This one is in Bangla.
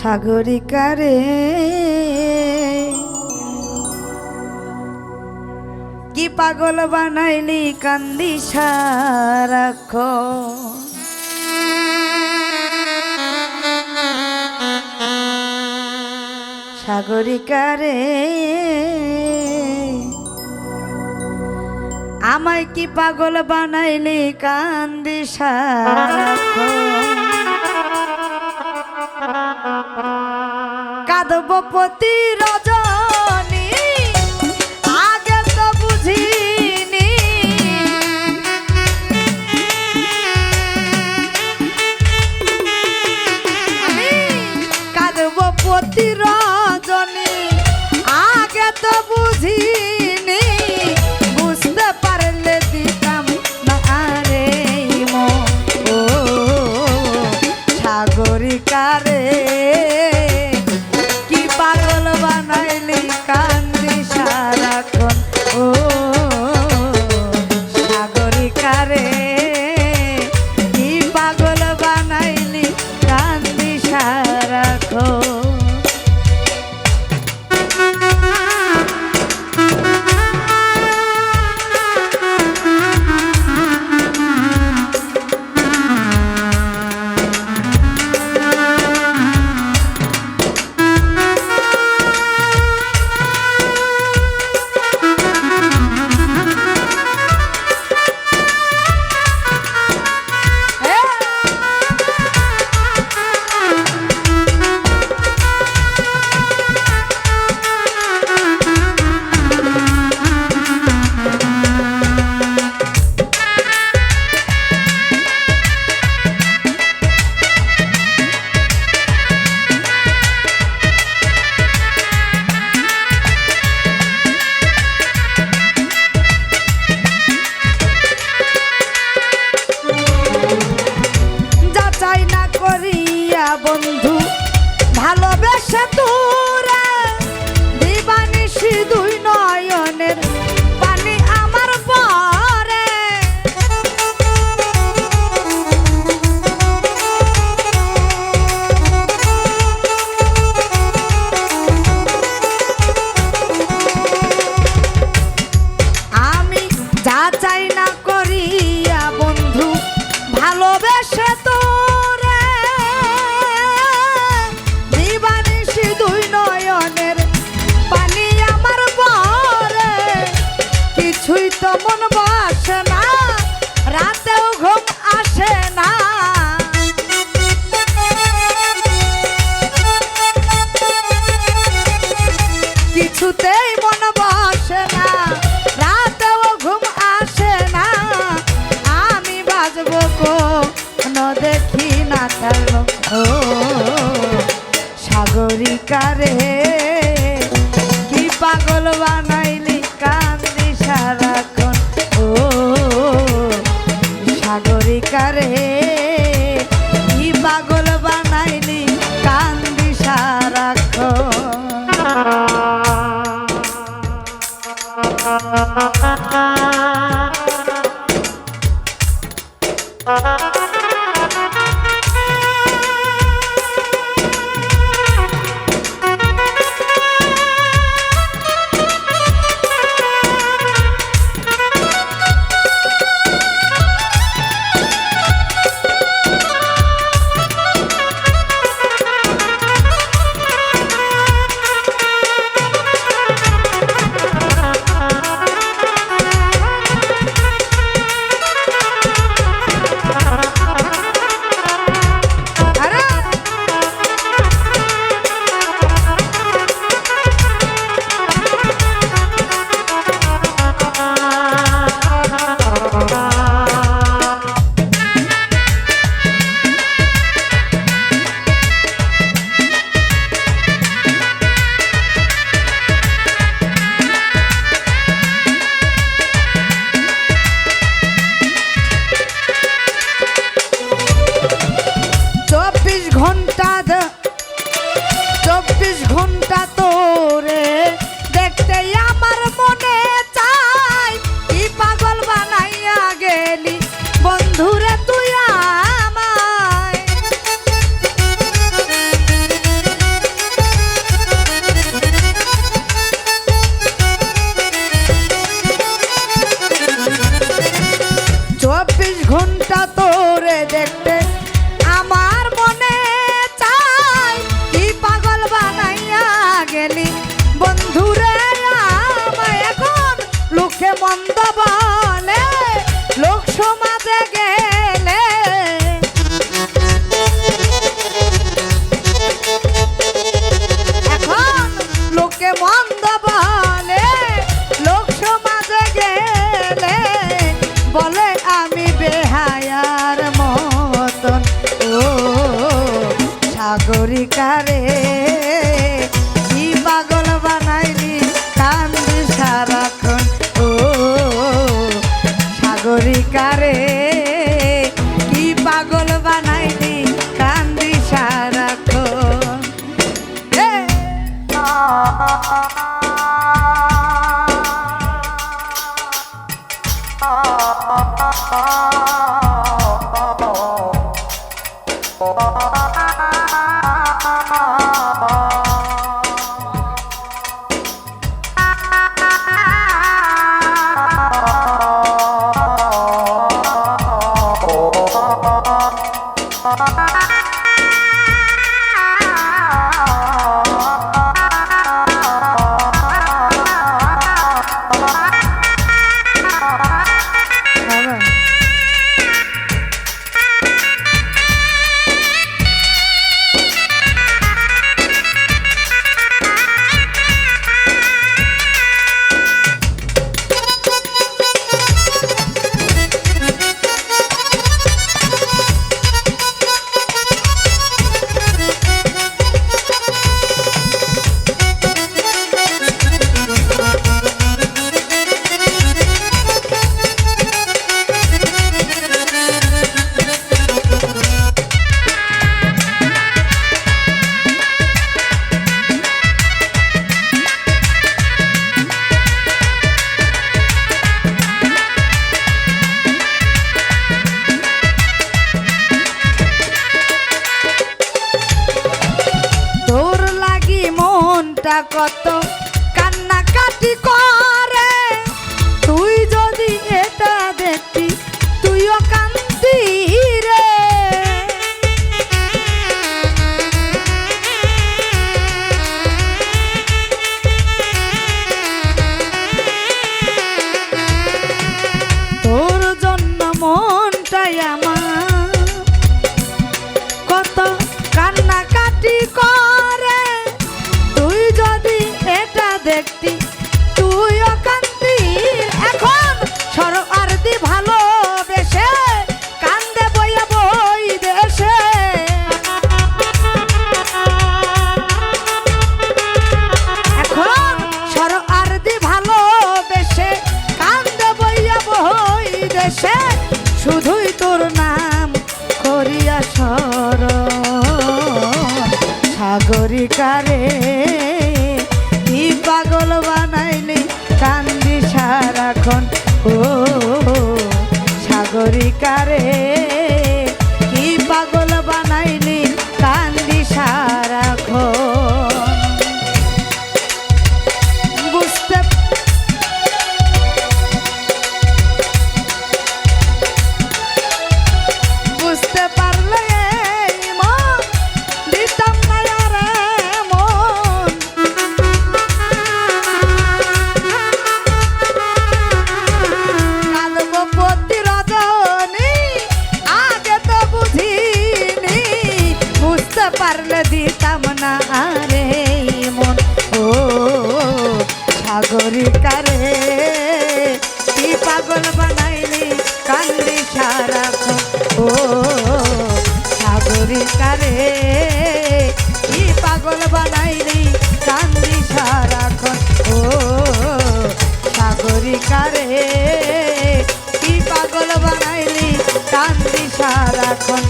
সাগরিকারে। কি পাগল বানাইলি কান্দি সারাখ সাগরিকারে। আমায় কি পাগল বানাইলি কান্দি সারাখ কাঁদব প্রতি মন বসে না, রাতেও ঘুম আসে না। কিছুতেই মন বসে না, রাতেও ঘুম আসে না। আমি বাজবো কোন দেখি না ও, সাগরিকারে Música সাগরিকারে কত কান্না কাটি করে দেখতি তুইও কান্দি এখন সরব আর দি ভালোবেসে, কান্দে বইয়া বই দেশে। এখন সর আর দি ভালোবেসে, কান্দে বইয়া বই দেশে। শুধুই তোর নাম করিয়া সর। সাগরিকারে সারাক্ষণ ও সাগরিকারে সারাক্ষণ ও সাগরিকারে কি পাগল বানাইলি কান্দি সারাক্ষণ